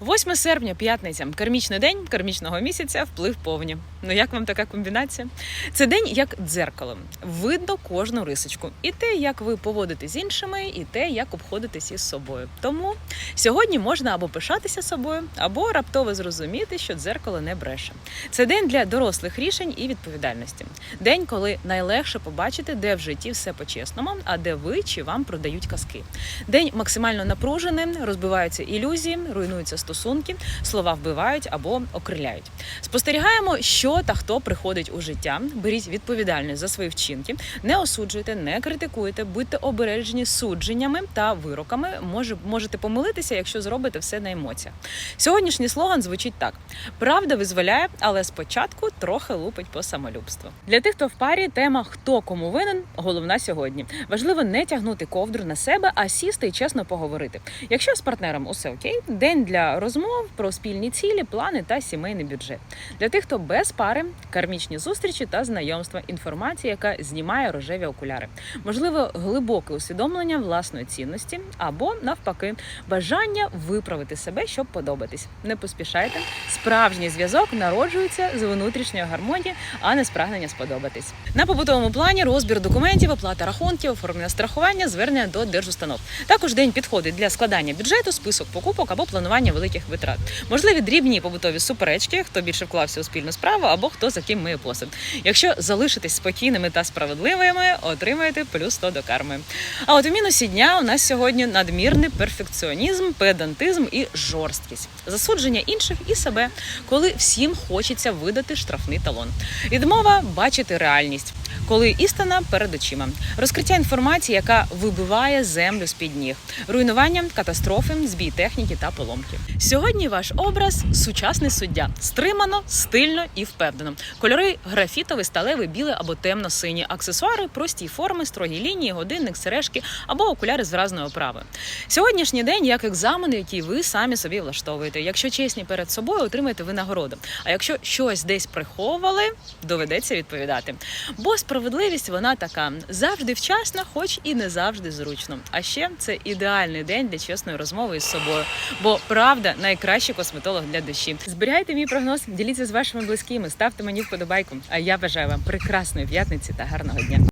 8 серпня, п'ятниця, кармічний день кармічного місяця, вплив повні. Ну як вам така комбінація? Це день як дзеркало. Видно кожну рисочку. І те, як ви поводитесь з іншими, і те, як обходитесь із собою. Тому сьогодні можна або пишатися собою, або раптово зрозуміти, що дзеркало не бреше. Це день для дорослих рішень і відповідальності. День, коли найлегше побачити, де в житті все по-чесному, а де ви чи вам продають казки. День максимально напружений, розбиваються ілюзії, руйнуються стосунки, слова вбивають або окриляють. Спостерігаємо, що та хто приходить у життя. Беріть відповідальність за свої вчинки, не осуджуйте, не критикуйте, будьте обережні судженнями та вироками. Може, можете помилитися, якщо зробите все на емоціях. Сьогоднішній слоган звучить так: правда визволяє, але спочатку трохи лупить по самолюбству. Для тих, хто в парі, тема хто кому винен головна сьогодні. Важливо не тягнути ковдру на себе, а сісти і чесно поговорити. Якщо з партнером усе окей, день для розмов про спільні цілі, плани та сімейний бюджет. Для тих, хто без пари, кармічні зустрічі та знайомства, інформація, яка знімає рожеві окуляри. Можливо, глибоке усвідомлення власної цінності або навпаки бажання виправити себе, щоб подобатись. Не поспішайте. Справжній зв'язок народжується з внутрішньої гармонії, а не з прагнення сподобатись. На побутовому плані розбір документів, оплата рахунків, оформлення страхування, звернення до держустанов. Також день підходить для складання бюджету, список покупок або планування великих витрат. Можливі дрібні побутові суперечки, хто більше вклався у спільну справу або хто за ким миє посуд. Якщо залишитесь спокійними та справедливими, отримаєте плюс 100 до карми. А от у мінусі дня у нас сьогодні надмірний перфекціонізм, педантизм і жорсткість, засудження інших і себе, коли всім хочеться видати штрафний талон. Відмова бачити реальність, коли істина перед очима, розкриття інформації, яка вибиває землю з під ніг, руйнування, катастрофи, збій техніки та поломки. Сьогодні ваш образ сучасний суддя, стримано, стильно і впевнено. Кольори графітовий, сталевий, білий або темно-сині, аксесуари, прості форми, строгі лінії, годинник, сережки або окуляри з вразною оправою. Сьогоднішній день як екзамен, який ви самі собі влаштовуєте. Якщо чесні перед собою, отримаєте винагороду. А якщо щось десь приховували, доведеться відповідати. Бо справедливість вона така завжди вчасно, хоч і не завжди зручно. А ще це ідеальний день для чесної розмови із собою. Бо правда найкращий косметолог для душі. Зберігайте мій прогноз, діліться з вашими близькими, ставте мені вподобайку. А я бажаю вам прекрасної п'ятниці та гарного дня.